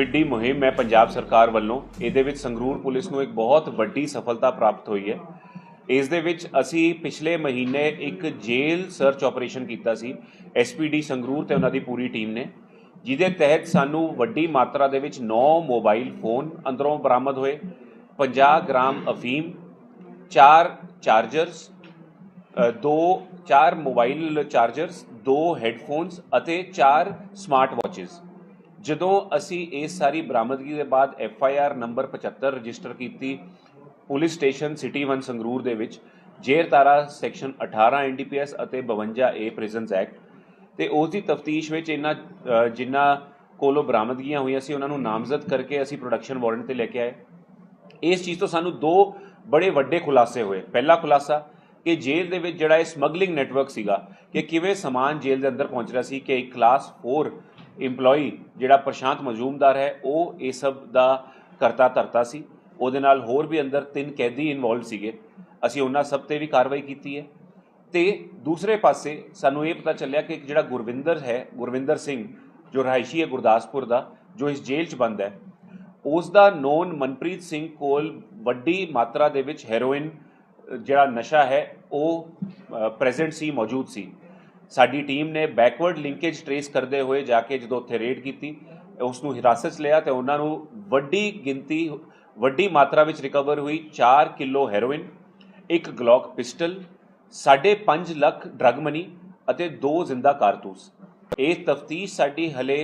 ਵਿੱਢੀ ਮੁਹਿੰਮ ਹੈ ਪੰਜਾਬ ਸਰਕਾਰ ਵੱਲੋਂ। ਇਹਦੇ ਵਿੱਚ ਸੰਗਰੂਰ ਪੁਲਿਸ ਨੂੰ ਇੱਕ ਬਹੁਤ ਵੱਡੀ ਸਫਲਤਾ ਪ੍ਰਾਪਤ ਹੋਈ ਹੈ। ਇਸ ਦੇ ਵਿੱਚ ਅਸੀਂ ਪਿਛਲੇ ਮਹੀਨੇ ਇੱਕ ਜੇਲ੍ਹ ਸਰਚ ਆਪਰੇਸ਼ਨ ਕੀਤਾ ਸੀ। ਐਸਪੀਡੀ ਸੰਗਰੂਰ ਤੇ ਉਹਨਾਂ ਦੀ ਪੂਰੀ ਟੀਮ ਨੇ। ਜਿਹਦੇ ਤਹਿਤ ਸਾਨੂੰ ਵੱਡੀ ਮਾਤਰਾ ਦੇ ਵਿੱਚ 9 ਮੋਬਾਈਲ ਫੋਨ ਅੰਦਰੋਂ ਬਰਾਮਦ ਹੋਏ। 50 ਗ੍ਰਾਮ ਅਫੀਮ 4 ਚਾਰਜਰਸ ਦੋ, ਚਾਰ ਮੋਬਾਈਲ ਚਾਰਜਰਸ, ਦੋ ਹੈੱਡਫੋਨਸ ਅਤੇ ਚਾਰ ਸਮਾਰਟ ਵਾਚਸ ਜਦੋਂ ਅਸੀਂ ਇਸ ਸਾਰੀ ਬਰਾਮਦਗੀ ਦੇ ਬਾਅਦ F I R number 75 register ਕੀਤੀ ਪੁਲਿਸ ਸਟੇਸ਼ਨ ਸਿਟੀ 1 ਸੰਗਰੂਰ ਦੇ ਵਿੱਚ ਜੇਰ ਤਾਰਾ ਸੈਕਸ਼ਨ 18 ਐਨਡੀਪੀਐਸ ਅਤੇ 52 ਏ ਪ੍ਰਿਜ਼ਨਸ ਐਕਟ ਤੇ ਉਸ ਦੀ ਤਫਤੀਸ਼ ਵਿੱਚ ਇਹਨਾਂ ਅ, ਜਿਨ੍ਹਾਂ ਕੋਲੋਂ ਬਰਾਮਦਗੀਆਂ ਹੋਈਆਂ ਸੀ ਉਹਨਾਂ ਨੂੰ ਨਾਮਜ਼ਦ ਕਰਕੇ ਅਸੀਂ ਪ੍ਰੋਡਕਸ਼ਨ ਵਾਰੰਟ ਤੇ ਲੈ ਕੇ ਆਏ। ਇਸ ਚੀਜ਼ ਤੋਂ ਸਾਨੂੰ ਦੋ ਬੜੇ ਵੱਡੇ ਖੁਲਾਸੇ ਹੋਏ। ਪਹਿਲਾ ਖੁਲਾਸਾ ਕਿ ਜੇਲ੍ਹ ਦੇ ਵਿੱਚ ਜਿਹੜਾ ਇਹ ਸਮਗਲਿੰਗ ਨੈਟਵਰਕ ਸੀਗਾ ਕਿ ਕਿਵੇਂ ਸਮਾਨ ਜੇਲ੍ਹ ਦੇ ਅੰਦਰ ਪਹੁੰਚ ਰਿਹਾ ਸੀ ਕਿ ਇੱਕ ਕਲਾਸ 4 EMPLOYEE ਜਿਹੜਾ ਪ੍ਰਸ਼ਾਂਤ ਮਜ਼ੂਮਦਾਰ ਹੈ, ਉਹ ਇਹ ਸਭ ਦਾ ਕਰਤਾ ਧਰਤਾ ਸੀ। ਉਹਦੇ ਨਾਲ ਹੋਰ ਵੀ ਅੰਦਰ ਤਿੰਨ ਕੈਦੀ ਇਨਵੋਲਵ ਸੀਗੇ। ਅਸੀਂ ਉਹਨਾਂ ਸਭ ਤੇ ਵੀ ਕਾਰਵਾਈ ਕੀਤੀ ਹੈ। ਤੇ ਦੂਸਰੇ ਪਾਸੇ ਸਾਨੂੰ ਇਹ ਪਤਾ ਚੱਲਿਆ ਕਿ ਇੱਕ ਜਿਹੜਾ ਗੁਰਵਿੰਦਰ ਹੈ, ਗੁਰਵਿੰਦਰ ਸਿੰਘ, ਜੋ ਰਹਾਇਸ਼ੀ ਹੈ ਗੁਰਦਾਸਪੁਰ ਦਾ, ਜੋ ਇਸ ਜੇਲ੍ਹ 'ਚ ਬੰਦ ਹੈ, ਉਸ ਦਾ ਨੋਨ ਮਨਪ੍ਰੀਤ ਸਿੰਘ ਕੋਲ ਵੱਡੀ ਮਾਤਰਾ ਦੇ ਵਿੱਚ ਹੈਰੋਇਨ ਜਿਹੜਾ ਨਸ਼ਾ ਹੈ, ਉਹ ਪ੍ਰੈਜ਼ੈਂਟ ਸੀ, ਮੌਜੂਦ ਸੀ। ਸਾਡੀ ਟੀਮ ਨੇ ਬੈਕਵਰਡ ਲਿੰਕੇਜ ਟਰੇਸ ਕਰਦੇ ਹੋਏ ਜਾ ਕੇ ਜਦੋਂ ਉੱਥੇ ਰੇਡ ਕੀਤੀ ਉਸ ਨੂੰ ਹਿਰਾਸਤ 'ਚ ਲਿਆ ਤੇ ਉਹਨਾਂ ਨੂੰ ਵੱਡੀ ਗਿਣਤੀ, ਵੱਡੀ ਮਾਤਰਾ ਵਿੱਚ ਰਿਕਵਰ ਹੋਈ 4 ਕਿਲੋ ਹੈਰੋਇਨ ਇੱਕ Glock pistol 5.5 lakh drug money ਅਤੇ ਦੋ ਜ਼ਿੰਦਾ ਕਾਰਤੂਸ। ਇਹ ਤਫਤੀਸ਼ ਸਾਡੀ ਹਲੇ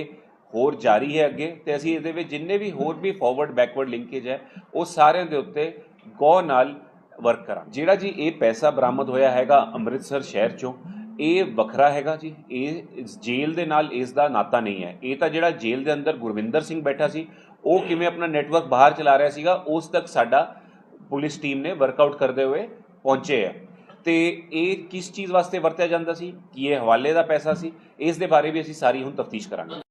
ਹੋਰ ਜਾਰੀ ਹੈ ਅੱਗੇ ਤੇ ਅਸੀਂ ਇਹਦੇ ਵਿੱਚ ਜਿੰਨੇ ਵੀ ਹੋਰ ਵੀ ਫਾਰਵਰਡ ਬੈਕਵਰਡ ਲਿੰਕੇਜ ਹੈ, ਉਹ ਸਾਰਿਆਂ ਦੇ ਉੱਤੇ ਗੌਰ ਨਾਲ ਵਰਕ ਕਰਾਂ ਜਿਹੜਾ ਜੀ ਇਹ ਪੈਸਾ ਬਰਾਮਦ ਹੋਇਆ ਹੈਗਾ ਅੰਮ੍ਰਿਤਸਰ ਸ਼ਹਿਰ ਚੋਂ ਇਹ ਵੱਖਰਾ ਹੈਗਾ ਜੀ। ਇਹ ਇਸ ਜੇਲ੍ਹ ਦੇ ਨਾਲ ਇਸ ਦਾ ਨਾਤਾ ਨਹੀਂ ਹੈ। ਇਹ ਤਾਂ ਜਿਹੜਾ ਜੇਲ੍ਹ ਦੇ ਅੰਦਰ ਗੁਰਵਿੰਦਰ ਸਿੰਘ ਬੈਠਾ ਸੀ, ਉਹ ਕਿਵੇਂ ਆਪਣਾ ਨੈਟਵਰਕ ਬਾਹਰ ਚਲਾ ਰਿਹਾ ਸੀਗਾ, ਉਸ ਤੱਕ ਸਾਡਾ ਪੁਲਿਸ ਟੀਮ ਨੇ ਵਰਕਆਊਟ ਕਰਦੇ ਹੋਏ ਪਹੁੰਚੇ ਆ। ਤੇ ਇਹ ਕਿਸ ਚੀਜ਼ ਵਾਸਤੇ ਵਰਤਿਆ ਜਾਂਦਾ ਸੀ? ਕੀ ਇਹ ਹਵਾਲੇ ਦਾ ਪੈਸਾ ਸੀ? ਇਸ ਦੇ ਬਾਰੇ ਵੀ ਅਸੀਂ ਸਾਰੀ ਹੁਣ ਤਫਤੀਸ਼ ਕਰਾਂਗੇ।